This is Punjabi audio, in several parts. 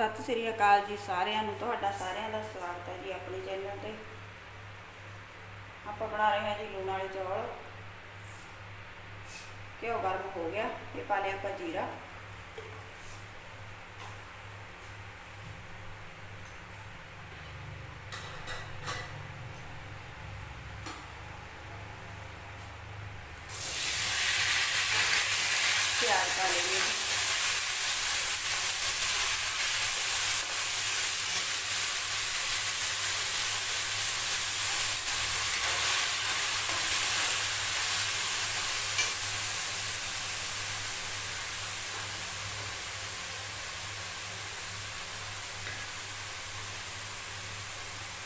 ਸਤਿ ਸ੍ਰੀ ਅਕਾਲ ਜੀ ਸਾਰਿਆਂ ਨੂੰ, ਤੁਹਾਡਾ ਸਾਰਿਆਂ ਦਾ ਸਵਾਗਤ ਹੈ ਜੀ ਆਪਣੇ ਚੈਨਲ ਤੇ। ਆਪਾਂ ਬਣਾ ਰਹੇ ਹਾਂ ਜੀ ਲੂਣ ਵਾਲੇ ਚੌਲ। ਘਿਓ ਗਰਮ ਹੋ ਗਿਆ ਇਹ ਪਾ ਲਿਆ ਆਪਾਂ ਜੀਰਾ। ਪਿਆਜ਼ ਪਾ ਲਈਏ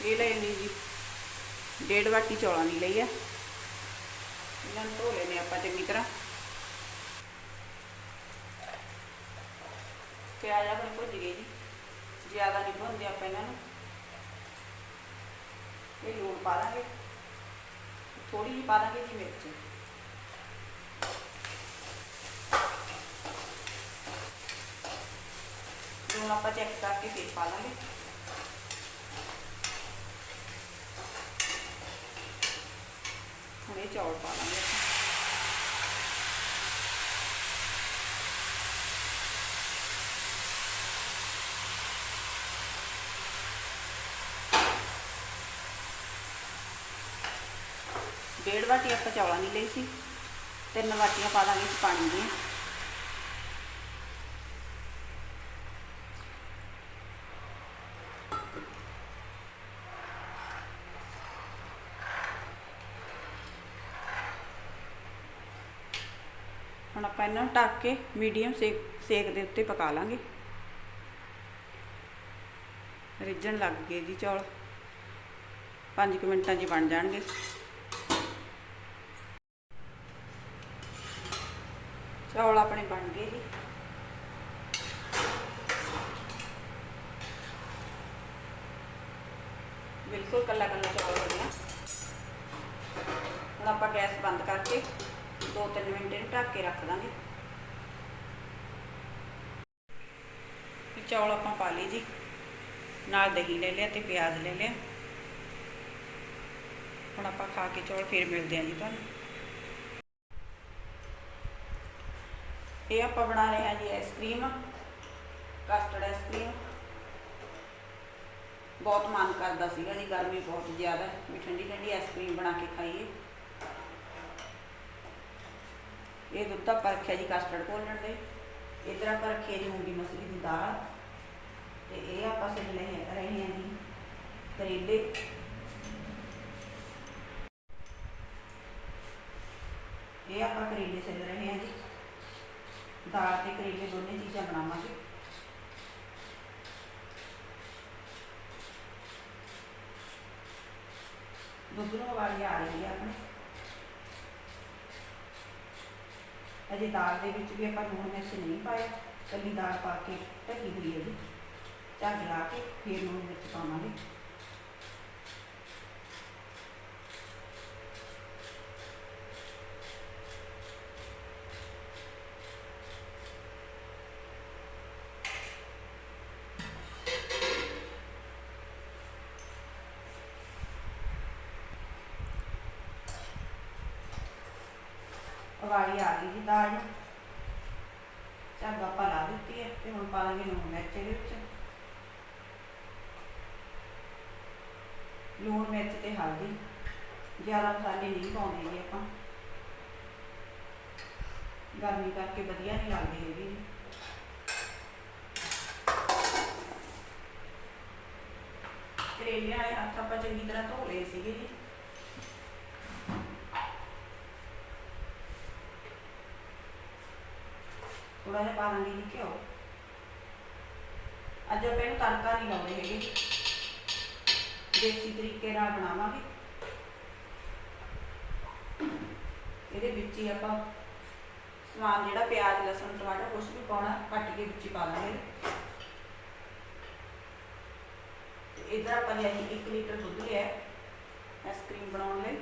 ਇਹ ਲੈ ਲਈ ਜੀ। ਡੇਢ ਵਾਟੀ ਚੌਲਾਂ ਦੀ ਲਈ ਆ। ਇਹਨਾਂ ਨੂੰ ਧੋ ਲੈਨੇ ਆਪਾਂ ਚੰਗੀ ਤਰ੍ਹਾਂ। ਪਿਆਜ਼ ਆਪਣੇ ਭੁੱਜ ਗਏ ਜੀ। ਜ਼ਿਆਦਾ ਨਹੀਂ ਭੁੰਨਦੇ ਆਪਾਂ ਇਹਨਾਂ ਨੂੰ। ਇਹ ਲੂਣ ਪਾ ਦਾਂਗੇ। ਥੋੜੀ ਜਿਹੀ ਪਾ ਦਾਂਗੇ ਜੀ ਮਿਰਚ। ਲੂਣ ਆਪਾਂ ਚੈੱਕ ਕਰਕੇ ਫਿਰ ਪਾ ਲਾਂਗੇ ਹੁਣ ਇਹ ਚੌਲ ਪਾ ਲਾਂਗੇ ਡੇਢ ਵਾਟੀ ਆਪਾਂ ਚੌਲਾਂ ਦੀ ਲਈ ਸੀ ਤਿੰਨ ਵਾਟੀਆਂ ਪਾ ਦਾਂਗੇ ਇਸ ਪਾਣੀ ਦੀਆਂ ਹੁਣ ਆਪਾਂ ਇਹਨਾਂ ਨੂੰ ਢੱਕ ਕੇ ਮੀਡੀਅਮ ਸੇਕ ਸੇਕ ਦੇ ਉੱਤੇ ਪਕਾ ਲਾਂਗੇ। ਰਿੱਝਣ ਲੱਗ ਗਏ ਜੀ ਚੌਲ। 5 ਮਿੰਟਾਂ 'ਚ ਬਣ ਜਾਣਗੇ। ਚੌਲ ਆਪਣੇ ਬਣ ਗਏ ਜੀ। ਬਿਲਕੁਲ ਕੱਲਾ ਕੱਲਾ 2-3 ਮਿੰਟ ਇਹਨੂੰ ਢੱਕ ਕੇ ਰੱਖ ਦਾਂਗੇ। ਚੌਲ ਆਪਾਂ ਪਾ ਲਈ ਜੀ। ਨਾਲ ਦਹੀਂ ਲੈ ਲਿਆ ਤੇ ਪਿਆਜ਼ ਲੈ ਲਿਆ। ਹੁਣ ਆਪਾਂ ਖਾ ਕੇ ਚੌਲ ਫੇਰ ਮਿਲਦੇ ਆਂ ਜੀ ਤੁਹਾਨੂੰ। ਇਹ ਆਪਾਂ ਬਣਾ ਰਹੇ ਹਾਂ ਜੀ ਆਈਸਕ੍ਰੀਮ ਕਸਟਰਡ ਆਈਸਕ੍ਰੀਮ ਬਹੁਤ ਮਨ ਕਰਦਾ ਸੀਗਾ ਜੀ, ਗਰਮੀ ਬਹੁਤ ਜ਼ਿਆਦਾ ਵੀ ਠੰਡੀ ਠੰਡੀ ਆਈਸਕ੍ਰੀਮ ਬਣਾ ਕੇ ਖਾਈਏ। ਇਹ ਦੁੱਧ ਆਪਾਂ ਰੱਖਿਆ ਜੀ ਕਸਟਰਡ ਘੋਲਣ ਲਈ। ਇਧਰ ਆਪਾਂ ਰੱਖੀ ਜੀ ਮੂੰਗੀ ਮਸਰੀ ਦੀ ਦਾਲ। ਤੇ ਇਹ ਆਪਾਂ ਸਿੱਖ ਲੈ ਰਹੇ ਹਾਂ ਜੀ ਕਰੇਲੇ। ਇਹ ਆਪਾਂ ਕਰੇਲੇ ਸਿੱਲ ਰਹੇ ਹਾਂ ਜੀ। ਦਾਲ ਤੇ ਕਰੇਲੇ ਦੋਨੇ ਚੀਜ਼ਾਂ ਬਣਾਵਾਂਗੇ। ਦੁੱਧ ਨੂੰ ਵਾਲੀ ਆ ਰਹੀ ਹੈ ਆਪਣੇ। ਅਜੇ ਦਾਲ ਦੇ ਵਿੱਚ ਵੀ ਆਪਾਂ ਲੂਣ ਮਿਰਚ ਨਹੀਂ ਪਾਇਆ ਕੱਲੀ ਦਾਲ ਪਾ ਕੇ ਢੱਕੀ ਹੋਈ ਹੈ ਜੀ। ਝੱਗ ਲਾ ਕੇ ਫਿਰ ਲੂਣ ਮਿਰਚ ਪਾਵਾਂਗੇ। ਵਾਲੀ ਆ ਗਈ ਜੀ ਦਾਲ ਨੂੰ ਆਪਾਂ ਲਾ ਦਿੱਤੀ ਹੈ ਤੇ ਹੁਣ ਪਾ ਲਾਂਗੇ ਲੂਣ ਮਿਰਚ ਇਹਦੇ ਵਿੱਚ। ਲੂਣ ਮਿਰਚ ਤੇ ਹਲਦੀ। ਜ਼ਿਆਦਾ ਮਸਾਲੇ ਨਹੀਂ ਪਾਉਂਦੇ ਜੀ ਆਪਾਂ। ਗਰਮੀ ਕਰਕੇ ਵਧੀਆ ਨਹੀਂ ਲੱਗਦੇ ਹੈਗੇ ਜੀ। ਕਰੇਲਿਆਂ ਵਾਲੇ ਹੱਥ ਆਪਾਂ ਚੰਗੀ ਤਰ੍ਹਾਂ ਧੋ ਲਏ ਸੀਗੇ ਜੀ। ਥੋੜਾ ਜਿਹਾ ਪਾ ਲਾਂਗੇ ਜੀ ਘਿਓ। ਅੱਜ ਆਪਾਂ ਇਹਨੂੰ ਤੜਕਾ ਨਹੀਂ ਲਾਉਂਦੇ ਹੈਗੇ। ਦੇਸੀ ਤਰੀਕੇ ਨਾਲ ਬਣਾਵਾਂਗੇ। ਇਹਦੇ ਵਿੱਚ ਹੀ ਆਪਾਂ ਸਮਾਨ ਜਿਹੜਾ ਪਿਆਜ਼, ਲਸਣ, ਟਮਾਟਰ ਕੁਝ ਵੀ ਪਾਉਣਾ, ਕੱਟ ਕੇ ਵਿੱਚ ਹੀ ਪਾ ਦਾਂਗੇ ਇਧਰ ਆਪਾਂ ਲਿਆ 1 ਲੀਟਰ ਦੁੱਧ ਲਿਆ ਆਈਸਕ੍ਰੀਮ ਬਣਾਉਣ ਲਈ।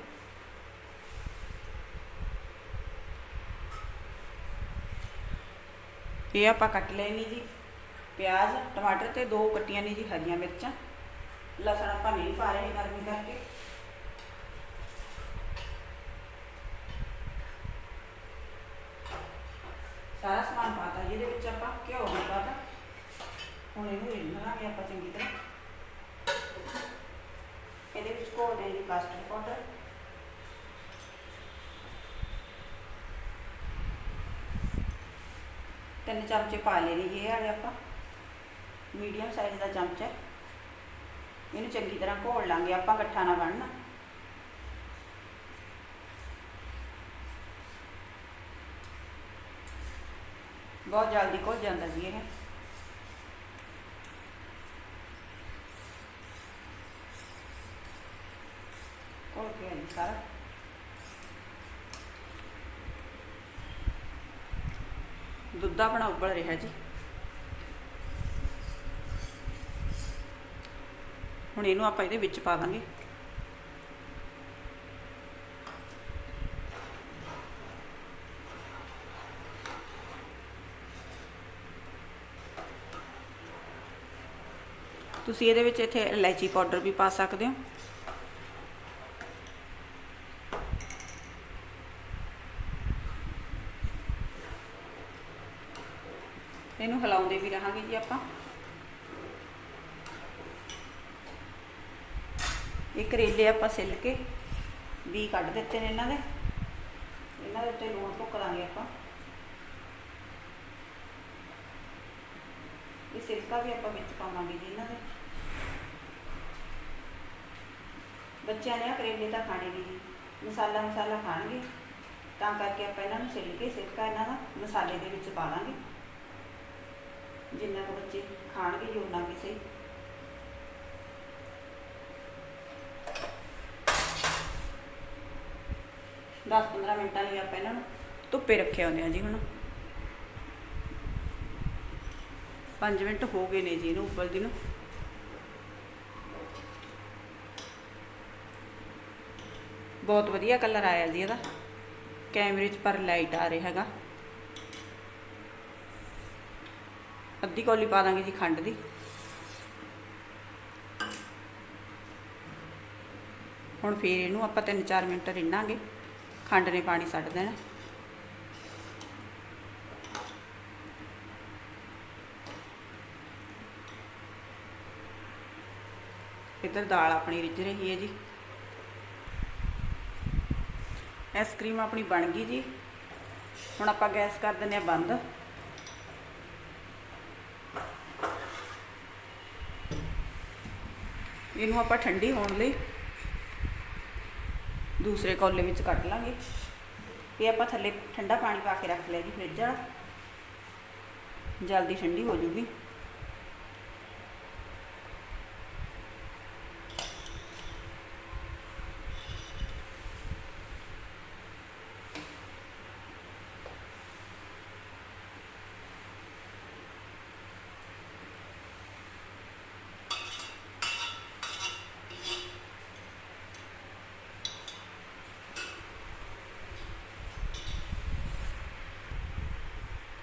ਇਹ ਆਪਾਂ ਕੱਟ ਲਏ ਨੇ ਜੀ ਪਿਆਜ਼, ਟਮਾਟਰ ਤੇ ਦੋ ਕੱਟੀਆਂ ਨੇ ਜੀ ਹਰੀਆਂ ਮਿਰਚਾਂ। ਲਸਣ ਆਪਾਂ ਨਹੀਂ ਪਾ ਰਹੇ ਗਰਮੀ ਕਰਕੇ। ਸਾਰਾ ਸਮਾਨ ਪਾਤਾ ਜੀ ਇਹਦੇ ਵਿੱਚ ਆਪਾਂ, ਘਿਓ ਵੀ ਪਾਤਾ। ਹੁਣ ਇਹਨੂੰ ਰਿੰਨਾਂਗੇ ਆਪਾਂ ਚੰਗੀ ਤਰ੍ਹਾਂ। ਇਹਦੇ ਵਿੱਚ ਘੋਲ ਦੇ ਜੀ ਕਸਟਰਡ ਪਾਊਡਰ ਤਿੰਨ ਚਮਚੇ ਪਾ ਲਏ ਨੇ ਜੀ ਇਹ ਵਾਲੇ ਆਪਾਂ। ਮੀਡੀਅਮ ਸਾਈਜ਼ ਦਾ ਚਮਚਾ। ਇਹਨੂੰ ਚੰਗੀ ਤਰ੍ਹਾਂ ਘੋਲ ਲਾਂਗੇ, ਆਪਾਂ ਇਕੱਠਾ ਨਾ ਬਣਨਾ। ਬਹੁਤ ਜਲਦੀ ਘੁਲ ਜਾਂਦਾ ਜੀ ਇਹ। ਘੁਲ ਗਿਆ ਸਾਰਾ। ਦੁੱਧਾ ਆਪਣਾ ਉਬਲ ਰਿਹਾ ਜੀ। ਹੁਣ ਇਹਨੂੰ ਆਪਾਂ ਇਹਦੇ ਵਿੱਚ ਪਾ ਦਾਂਗੇ। ਤੁਸੀਂ ਇਹਦੇ ਵਿੱਚ ਇੱਥੇ ਇਲਾਇਚੀ ਪਾਊਡਰ ਵੀ ਪਾ ਸਕਦੇ ਹੋ। ਇਹਨੂੰ ਵੀ ਰਹਾਂਗੇ ਜੀ ਆਪਾਂ। ਇਹ ਕਰੇਲੇ ਆਪਾਂ ਛਿੱਲ ਕੇ ਵੀ ਕੱਢ ਦਿੱਤੇ ਨੇ ਇਹਨਾਂ ਦੇ। ਇਹਨਾਂ ਦੇ ਉੱਤੇ ਲੂਣ ਭੁੱਕ ਦਾਂਗੇ ਆਪਾਂ। ਇਹ ਸਿਲਕਾ ਵੀ ਆਪਾਂ ਵਿੱਚ ਪਾਵਾਂਗੇ ਜੀ ਇਹਨਾਂ ਦੇ। ਬੱਚਿਆਂ ਨੇ ਆ ਕਰੇਲੇ ਤਾਂ ਖਾਣੇ ਨਹੀਂ ਜੀ। ਮਸਾਲਾ ਮਸਾਲਾ ਖਾਣਗੇ। ਤਾਂ ਕਰਕੇ ਆਪਾਂ ਇਹਨਾਂ ਨੂੰ ਛਿੱਲ ਕੇ ਸਿਰਕਾ ਇਹਨਾਂ ਦਾ ਮਸਾਲੇ ਦੇ ਵਿੱਚ ਪਾ ਦਾਂਗੇ ਜਿੰਨਾ ਕੁ ਬੱਚੇ ਖਾਣਗੇ, ਜੀ ਉਹਨਾਂ ਕੀ ਸਹੀ। ਦਸ 15 ਮਿੰਟਾਂ ਲਈ ਆਪਾਂ ਇਹਨਾਂ ਨੂੰ ਧੁੱਪੇ ਰੱਖੇ ਹੁੰਦੇ ਆ ਜੀ ਹੁਣ। 5 ਮਿੰਟ ਹੋ ਗਏ ਨੇ ਜੀ ਇਹਨੂੰ ਉਬਲਦੀ ਨੂੰ। ਬਹੁਤ ਵਧੀਆ ਕਲਰ ਆਇਆ ਜੀ ਇਹਦਾ। ਕੈਮਰੇ 'ਚ ਪਰ ਲਾਈਟ ਆ ਰਿਹਾ ਹੈਗਾ। ਅੱਧੀ ਕੌਲੀ ਪਾ ਦਾਂਗੇ ਜੀ ਖੰਡ ਦੀ। ਹੁਣ ਫੇਰ ਇਹਨੂੰ ਆਪਾਂ 3-4 ਮਿੰਟ ਰਿੰਨਾਂਗੇ। ਖੰਡ ਨੇ ਪਾਣੀ ਛੱਡ ਦੇਣਾ। ਇੱਧਰ ਦਾਲ ਆਪਣੀ ਰਿੱਝ ਰਹੀ ਹੈ ਜੀ। ਆਈਸਕ੍ਰੀਮ ਆਪਣੀ ਬਣ ਗਈ ਜੀ। ਹੁਣ ਆਪਾਂ ਗੈਸ ਕਰ ਦਿੰਦੇ ਆ ਬੰਦ। ਇਹਨੂੰ ਆਪਾਂ ਠੰਡੀ ਹੋਣ ਲਈ ਦੂਸਰੇ ਕੌਲੇ ਵਿੱਚ ਕੱਢ ਲਾਂਗੇ। ਇਹ ਆਪਾਂ ਥੱਲੇ ਠੰਡਾ ਪਾਣੀ ਪਾ ਕੇ ਰੱਖ ਲਿਆ ਜੀ ਫ੍ਰਿਜ ਵਾਲਾ। ਜਲਦੀ ਠੰਡੀ ਹੋ ਜੂਗੀ।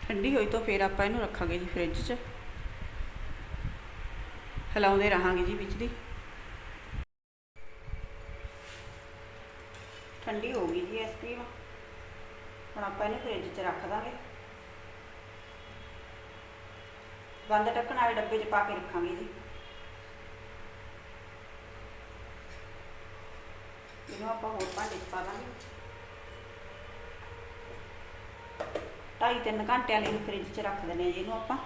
ਠੰਡੀ ਹੋਈ ਤਾਂ ਫਿਰ ਆਪਾਂ ਇਹਨੂੰ ਰੱਖਾਂਗੇ ਜੀ ਫ੍ਰਿਜ 'ਚ। ਹਿਲਾਉਂਦੇ ਰਹਾਂਗੇ ਜੀ ਵਿੱਚ ਦੀ। ਠੰਡੀ ਹੋ ਗਈ ਜੀ ਆਈਸਕ੍ਰੀਮ ਹੁਣ ਆਪਾਂ ਇਹਨੂੰ ਫ੍ਰਿਜ 'ਚ ਰੱਖ ਦਾਂਗੇ। ਬੰਦ ਢੱਕਣ ਵਾਲੇ ਡੱਬੇ 'ਚ ਪਾ ਕੇ ਰੱਖਾਂਗੇ ਜੀ। ਇਹਨੂੰ ਆਪਾਂ ਹੋਰ ਭਾਂਡੇ 'ਚ ਪਾ ਦਾਂਗੇ। ਢਾਈ ਤਿੰਨ ਘੰਟਿਆਂ ਲਈ ਫ੍ਰਿਜ 'ਚ ਰੱਖ ਦਿੰਦੇ ਆ ਜੀ ਇਹਨੂੰ ਆਪਾਂ।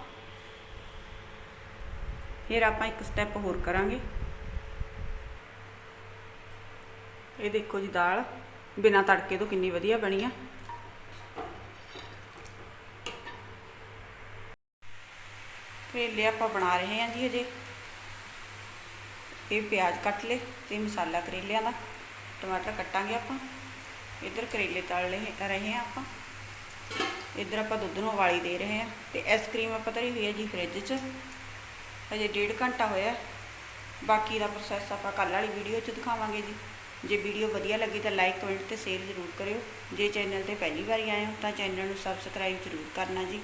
ਫਿਰ ਆਪਾਂ ਇੱਕ ਸਟੈਪ ਹੋਰ ਕਰਾਂਗੇ। ਇਹ ਦੇਖੋ ਜੀ ਦਾਲ, ਬਿਨਾ ਤੜਕੇ ਤੋਂ ਕਿੰਨੀ ਵਧੀਆ ਬਣੀ ਆ। ਕਰੇਲੇ ਆਪਾਂ ਬਣਾ ਰਹੇ ਹਾਂ ਜੀ ਅਜੇ ਇਹ ਪਿਆਜ਼ ਕੱਟ ਲਏ ਤੇ ਮਸਾਲਾ ਕਰੇਲਿਆਂ ਦਾ। ਟਮਾਟਰ ਕੱਟਾਂਗੇ ਆਪਾਂ। ਇੱਧਰ ਕਰੇਲੇ ਤਲ ਲਏ ਰਹੇ ਹਾਂ ਆਪਾਂ। ਇੱਧਰ ਆਪਾਂ ਦੁੱਧ ਨੂੰ ਉਬਾਲੀ ਦੇ ਰਹੇ ਹਾਂ ਤੇ ਆਈਸਕ੍ਰੀਮ ਆਪਾਂ ਧਰੀ ਹੋਈ ਹੈ ਜੀ ਫ੍ਰਿਜ 'ਚ। ਹਜੇ ਡੇਢ ਘੰਟਾ ਹੋਇਆ ਬਾਕੀ ਦਾ ਪ੍ਰੋਸੈਸ ਆਪਾਂ ਕੱਲ੍ਹ ਵਾਲੀ ਵੀਡੀਓ 'ਚ ਦਿਖਾਵਾਂਗੇ ਜੀ। ਜੇ ਵੀਡੀਓ ਵਧੀਆ ਲੱਗੀ ਤਾਂ ਲਾਈਕ ਕਮੈਂਟ ਤੇ ਸ਼ੇਅਰ ਜ਼ਰੂਰ ਕਰਿਓ। ਜੇ ਚੈਨਲ ਤੇ ਪਹਿਲੀ ਵਾਰੀ ਆਏ ਹੋ ਤਾਂ ਚੈਨਲ ਨੂੰ ਸਬਸਕ੍ਰਾਈਬ ਜ਼ਰੂਰ ਕਰਨਾ ਜੀ।